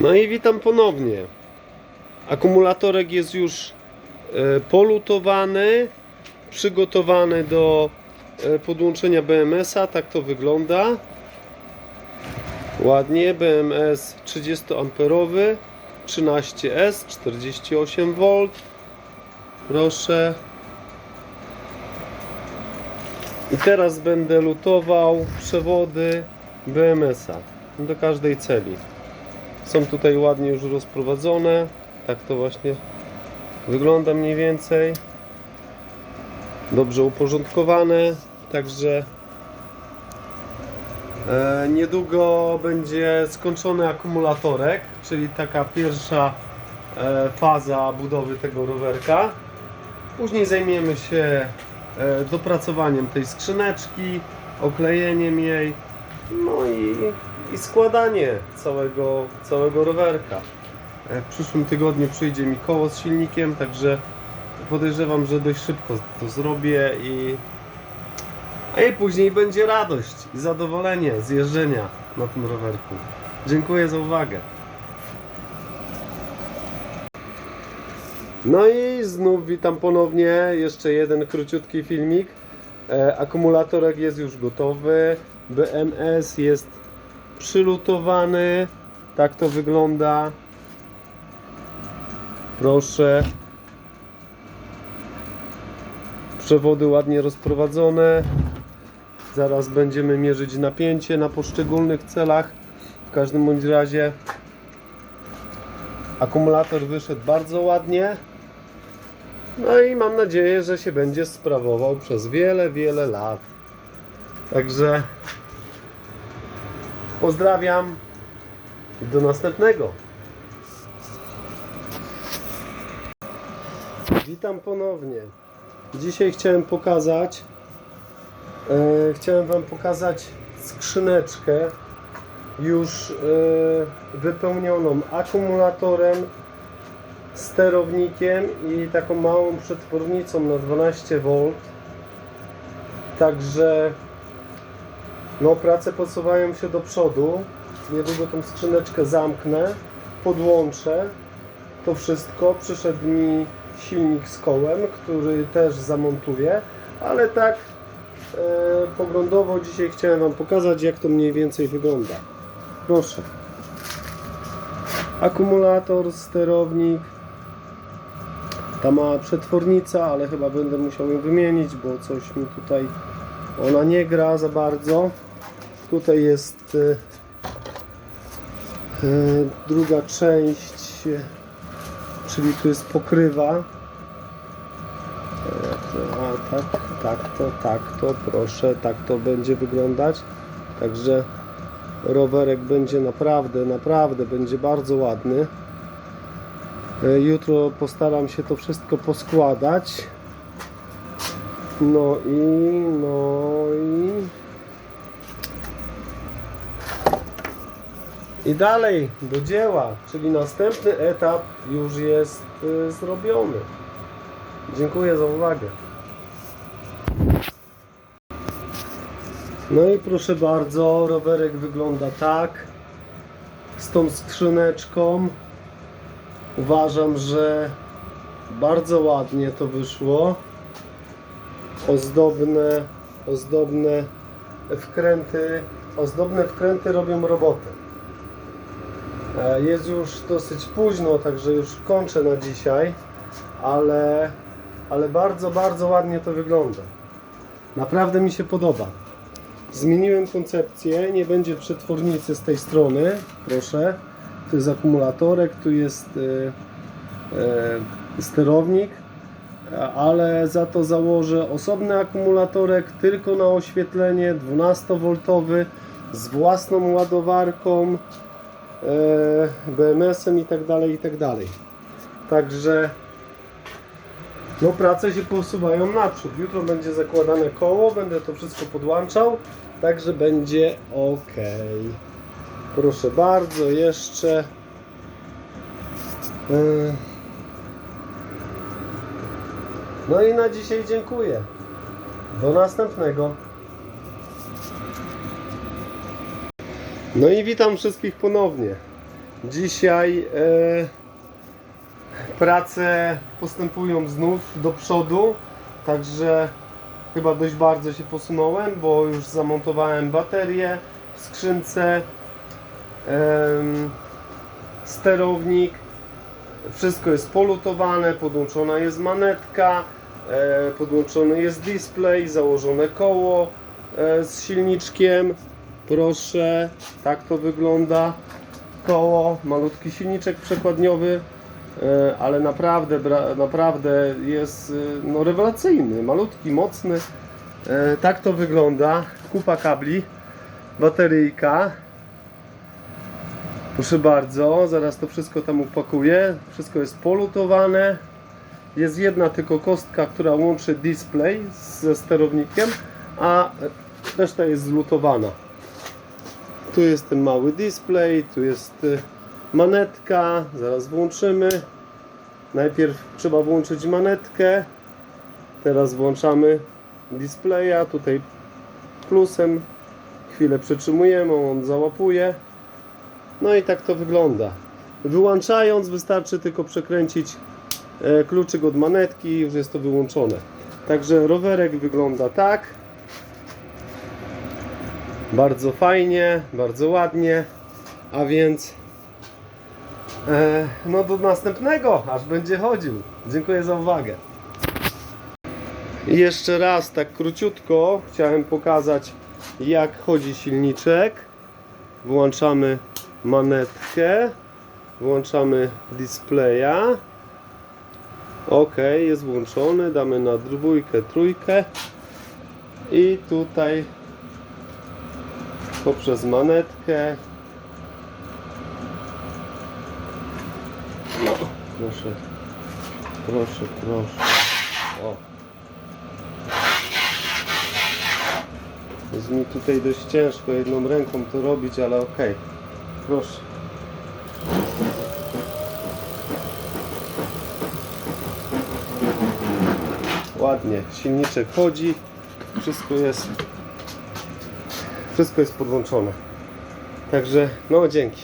No i witam ponownie. Akumulatorek jest już e, polutowany, przygotowany do e, podłączenia BMS-a. Tak to wygląda. Ładnie. BMS 30 amperowy 13S 48 V. Proszę. I teraz będę lutował przewody BMS-a do każdej celi. Są tutaj ładnie już rozprowadzone. Tak to właśnie wygląda mniej więcej. Dobrze uporządkowane. Także e, niedługo będzie skończony akumulatorek, czyli taka pierwsza e, faza budowy tego rowerka. Później zajmiemy się e, dopracowaniem tej skrzyneczki, oklejeniem jej, no i, i składanie całego, całego rowerka. E, W przyszłym tygodniu przyjdzie mi koło z silnikiem, także podejrzewam, że dość szybko to zrobię i a i później będzie radość i zadowolenie z jeżdżenia na tym rowerku. Dziękuję za uwagę. No i znów witam ponownie. Jeszcze jeden króciutki filmik. E, akumulatorek jest już gotowy. BMS jest przylutowany. Tak to wygląda. Proszę. Przewody ładnie rozprowadzone. Zaraz będziemy mierzyć napięcie na poszczególnych celach. W każdym bądź razie akumulator wyszedł bardzo ładnie. No i mam nadzieję, że się będzie sprawował przez wiele, wiele lat. Także pozdrawiam i do następnego. Witam ponownie. Dzisiaj chciałem pokazać e, chciałem Wam pokazać skrzyneczkę już e, wypełnioną akumulatorem sterownikiem i taką małą przetwornicą na 12V. Także no prace posuwają się do przodu. Niedługo tą skrzyneczkę zamknę, podłączę to wszystko. Przyszedł mi silnik z kołem, który też zamontuję, ale tak e, poglądowo dzisiaj chciałem Wam pokazać, jak to mniej więcej wygląda. Proszę. Akumulator, sterownik, ta mała przetwornica, ale chyba będę musiał ją wymienić, bo coś mi tutaj ona nie gra za bardzo. Tutaj jest e, e, druga część, e, czyli tu jest pokrywa. A, tak, tak to, tak to, proszę, tak to będzie wyglądać. Także rowerek będzie naprawdę, naprawdę będzie bardzo ładny. E, Jutro postaram się to wszystko poskładać. No i, no i. I dalej do dzieła, czyli następny etap już jest y, zrobiony. Dziękuję za uwagę. No i proszę bardzo, rowerek wygląda tak. Z tą skrzyneczką. Uważam, że bardzo ładnie to wyszło. Ozdobne, ozdobne wkręty, ozdobne wkręty robią robotę. E, Jest już dosyć późno, także już kończę na dzisiaj, ale, ale bardzo, bardzo ładnie to wygląda. Naprawdę mi się podoba. Zmieniłem koncepcję, nie będzie przetwornicy z tej strony, proszę. Tu jest akumulatorek, tu jest e, e, sterownik, ale za to założę osobny akumulatorek tylko na oświetlenie 12V z własną ładowarką, e, BMS-em i tak dalej, i tak. Także no prace się posuwają naprzód. Jutro będzie zakładane koło, będę to wszystko podłączał, także będzie ok. Proszę bardzo, jeszcze. E, No i na dzisiaj dziękuję. Do następnego. No i witam wszystkich ponownie. Dzisiaj e, prace postępują znów do przodu, także chyba dość bardzo się posunąłem, bo już zamontowałem baterię w skrzynce, sterownik, wszystko jest polutowane, podłączona jest manetka, e, podłączony jest display, założone koło e, z silniczkiem. Proszę, tak to wygląda. Koło, malutki silniczek przekładniowy, e, ale naprawdę, naprawdę jest no, rewelacyjny, malutki, mocny. Tak to wygląda. Kupa kabli, bateryjka. Proszę bardzo, zaraz to wszystko tam upakuję. Wszystko jest polutowane. Jest jedna tylko kostka, która łączy display ze sterownikiem, a reszta jest zlutowana. Tu jest ten mały display, tu jest y, manetka, zaraz włączymy. Najpierw trzeba włączyć manetkę. Teraz włączamy displaya, tutaj plusem. Chwilę przytrzymujemy, on załapuje. No i tak to wygląda. Wyłączając wystarczy tylko przekręcić e, kluczyk od manetki i już jest to wyłączone. Także rowerek wygląda tak. Bardzo fajnie, bardzo ładnie. A więc e, no do następnego, aż będzie chodził. Dziękuję za uwagę. Jeszcze raz tak króciutko chciałem pokazać jak chodzi silniczek. Włączamy manetkę, włączamy displaya. Ok, jest włączony, damy na dwójkę, trójkę. I tutaj poprzez manetkę. No, proszę. Proszę, proszę. O. Jest mi tutaj dość ciężko jedną ręką to robić, ale okej proszę. Ładnie silniczek chodzi wszystko jest wszystko jest podłączone. Także no dzięki